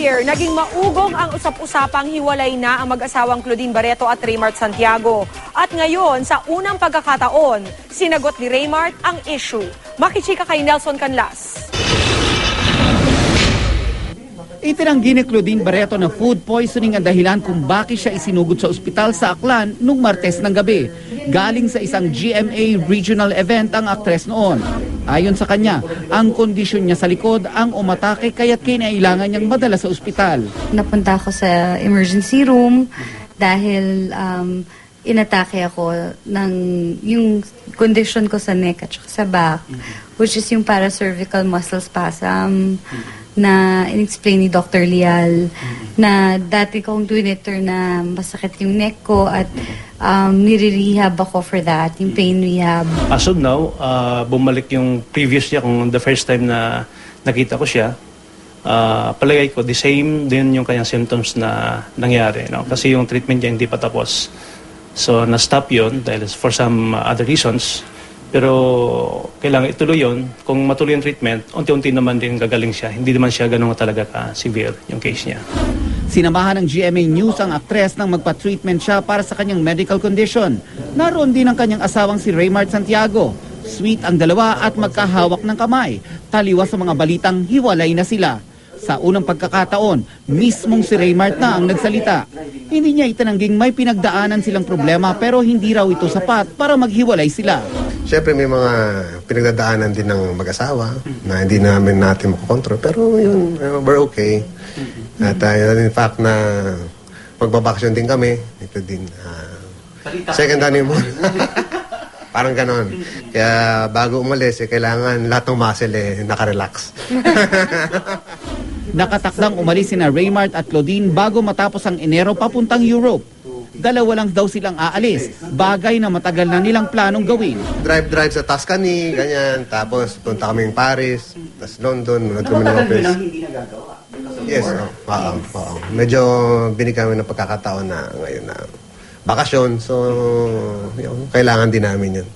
year, naging maugong ang usap-usapang hiwalay na ang mag-asawang Claudine Barreto at Raymart Santiago. At ngayon, sa unang pagkakataon, sinagot ni Raymart ang issue. Makichika kay Nelson Canlas. Itinanggi ni Claudine Barreto na food poisoning ang dahilan kung bakit siya isinugod sa ospital sa Aklan nung Martes ng gabi. Galing sa isang GMA regional event ang aktres noon. Ayon sa kanya, ang kondisyon niya sa likod ang umatake kaya't kinailangan niyang madala sa ospital. Napunta ako sa emergency room dahil um, inatake ako ng yung condition ko sa neck at sa back, which is yung paracervical muscle spasm na in-explain ni Dr. Lial na dati kong twitter na masakit yung neck ko at um, nire-rehab ako for that, yung pain rehab. As of now, ah, bumalik yung previous niya kung the first time na nakita ko siya. Ah, palagay ko, the same din yung kanyang symptoms na nangyari. No? Kasi yung treatment niya hindi pa tapos. So, na-stop yun dahil for some other reasons. Pero kailangan ituloy yun. Kung matuloy yung treatment, unti-unti naman din gagaling siya. Hindi naman siya ganun talaga ka-severe yung case niya. Sinamahan ng GMA News ang aktres nang magpa-treatment siya para sa kanyang medical condition. Naroon din ang kanyang asawang si Raymart Santiago. Sweet ang dalawa at magkahawak ng kamay. Taliwas sa mga balitang hiwalay na sila. Sa unang pagkakataon, mismong si Raymart na ang nagsalita. Hindi niya itinangging may pinagdaanan silang problema pero hindi raw ito sapat para maghiwalay sila. Siyempre may mga pinagdadaanan din ng mag-asawa na hindi namin natin makokontrol. Pero yun, we're okay. At uh, in fact na magbabakasyon din kami. Ito din. uh, second honeymoon. Parang ganon. Kaya bago umalis, eh, kailangan lahat ng muscle eh, nakarelax. Nakatakdang umalis sina Raymart at Claudine bago matapos ang Enero papuntang Europe. Dalawa lang daw silang aalis, bagay na matagal na nilang planong gawin. Drive-drive sa Tuscany, ganyan. Tapos punta kami ng Paris, tapos London, manood kami ng office. hindi nagagawa. Yes, oo. Oo, oo. Medyo binigyan kami ng pagkakataon na ngayon na bakasyon. So, yun, kailangan din namin yun.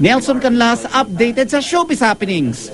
Nelson Canlas updated sa Showbiz Happenings.